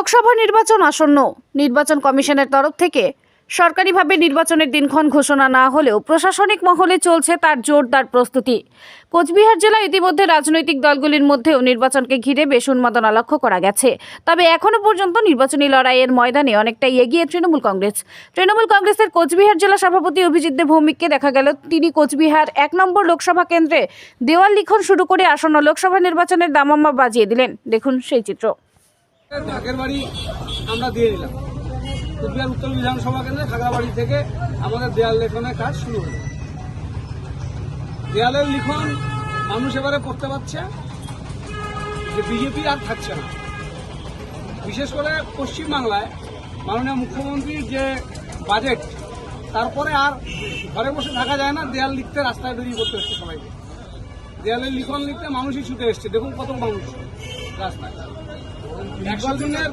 লোকসভা নির্বাচন আসন্ন। নির্বাচন কমিশনের তরফ থেকে সরকারিভাবে নির্বাচনের দিনক্ষণ ঘোষণা না হলেও প্রশাসনিক মহলে চলছে তার জোরদার প্রস্তুতি। কোচবিহার জেলায় ইতিমধ্যে রাজনৈতিক দলগুলির মধ্যেও নির্বাচনকে ঘিরে বেশ উন্মাদনা লক্ষ্য করা গেছে। তবে এখনও পর্যন্ত নির্বাচনী লড়াইয়ের ময়দানে অনেকটাই এগিয়ে তৃণমূল কংগ্রেস। তৃণমূল কংগ্রেসের কোচবিহার জেলা সভাপতি অভিজিৎ দেব ভৌমিককে দেখা গেল, তিনি কোচবিহার এক নম্বর লোকসভা কেন্দ্রে দেওয়াল লিখন শুরু করে আসন্ন লোকসভা নির্বাচনের দামাম্মা বাজিয়ে দিলেন। দেখুন সেই চিত্র। ঢাকের বাড়ি আমরা দিয়ে দিলাম। কুচবিহার উত্তর বিধানসভা কেন্দ্রে খাগড়াবাড়ি থেকে আমাদের দেয়াল লেখনের কাজ শুরু হলো। দেয়ালের লিখন মানুষ এবারে পড়তে পারছে, যে বিজেপি আর থাকছে না। বিশেষ করে পশ্চিমবাংলায় মাননীয় মুখ্যমন্ত্রীর যে বাজেট তারপরে আর ঘরে বসে থাকা যায় না, দেয়াল লিখতে রাস্তায় বেরিয়ে পড়তে হচ্ছে সবাইকে। দেয়ালের লিখন লিখতে মানুষই ছুটে এসছে। দেখুন কত মানুষ রাস্তায়। একবার